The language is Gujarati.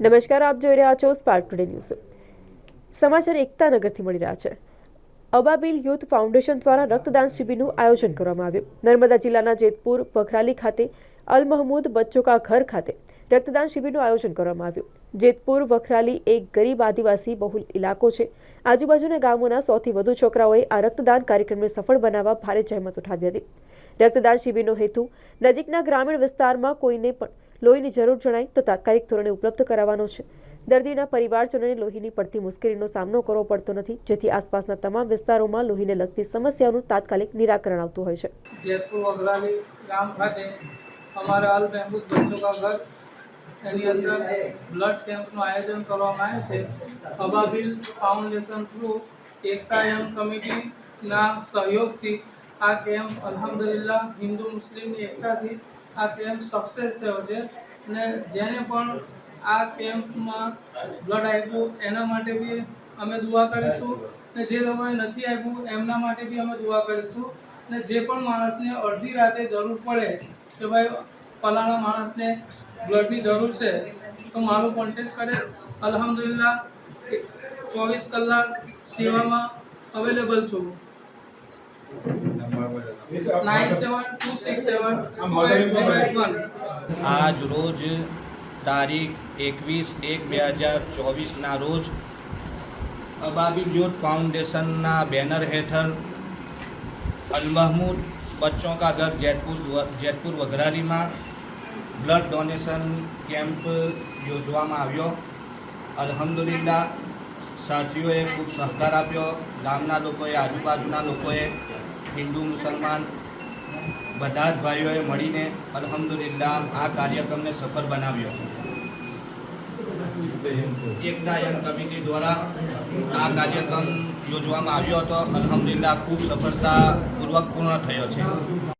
નમસ્કાર, આપ જોઈ રહ્યા છો સ્પાર્ક ટુડે ન્યૂઝ સમાચાર એકતાનગરથી મળી રહ્યા છે. અબાબીલ યુથ ફાઉન્ડેશન દ્વારા રક્તદાન શિબિરનું આયોજન કરવામાં આવ્યું. નર્મદા જિલ્લાના જેતપુર, વખરાલી ખાતે, અલ મહમૂદ બચ્ચો કા ઘર ખાતે રક્તદાન શિબિરનું આયોજન કરવામાં આવ્યું. જેતપુર, વખરાલી એક ગરીબ આદિવાસી બહુલ ઇલાકો છે. આજુબાજુના ગામોના સૌથી વધુ છોકરાઓએ આ રક્તદાન કાર્યક્રમને સફળ બનાવવા ભારે જહેમત ઉઠાવી હતી. રક્તદાન શિબિરનો હેતુ નજીકના ગ્રામીણ વિસ્તારમાં કોઈને પણ લોહીની જરૂર જણાય તો તાત્કાલિક ધોરણે ઉપલબ્ધ કરાવવાનો છે. દર્દીના પરિવારજનોને લોહીની પડતી મુશ્કેલીનો સામનો કરવો પડતો નથી, જેથી આસપાસના તમામ વિસ્તારોમાં લોહીને લગતી સમસ્યાઓનું તાત્કાલિક નિરાકરણ આવતું હોય છે. જેતપુર વગરાલી ગામ ખાતે અમારા અલ મહેબૂદ બચ્ચો કા ઘર, એની અંદર બ્લડ કેમ્પનું આયોજન કરવામાં આવે છે. અબાબિલ ફાઉન્ડેશન થ્રુ એકતા એમ કમિટીના સહયોગથી આ કેમ્પ અલ્હમ્દુલિલ્લાહ હિન્દુ મુસ્લિમની એકતાથી આ કેમ્પ સક્સેસ થયો છે અને જેને પણ આ કેમ્પમાં બ્લડ આપ્યું, એના માટે બી અમે દુઆ કરીશું. અને જે લોકોએ નથી આપ્યું, એમના માટે બી અમે દુઆ કરીશું. અને જે પણ માણસને અડધી રાતે જરૂર પડે કે ભાઈ ફલાણા માણસને બ્લડની જરૂર છે, તો મારું કોન્ટેક્ટ કરે. અલહમદુલિલ્લા ચોવીસ કલાક સેવામાં અવેલેબલ છું. આજ રોજ તારીખ એકવીસ એક બે હજાર ચોવીસના રોજ અબાબી જ્યોત ફાઉન્ડેશનના બેનર હેઠળ અલમહમૂદ બચ્ચો કા ઘર જેતપુર જેતપુર વઘરારીમાં બ્લડ ડોનેશન કેમ્પ યોજવામાં આવ્યો અલહમદુલિલ્લા સાથીઓએ ખૂબ સહકાર આપ્યો, ગામના લોકોએ, આજુબાજુના લોકોએ હિન્દુ, મુસલમાન બધા જ ભાઈઓએ મળીને અલહમદુલિલ્લા આ કાર્યક્રમને સફળ બનાવ્યો. એકતા યંગ કમિટી દ્વારા આ કાર્યક્રમ યોજવામાં આવ્યો હતો. અલ્હમ્દુલિલ્લાહ ખૂબ સફળતાપૂર્વક પૂર્ણ થયો છે.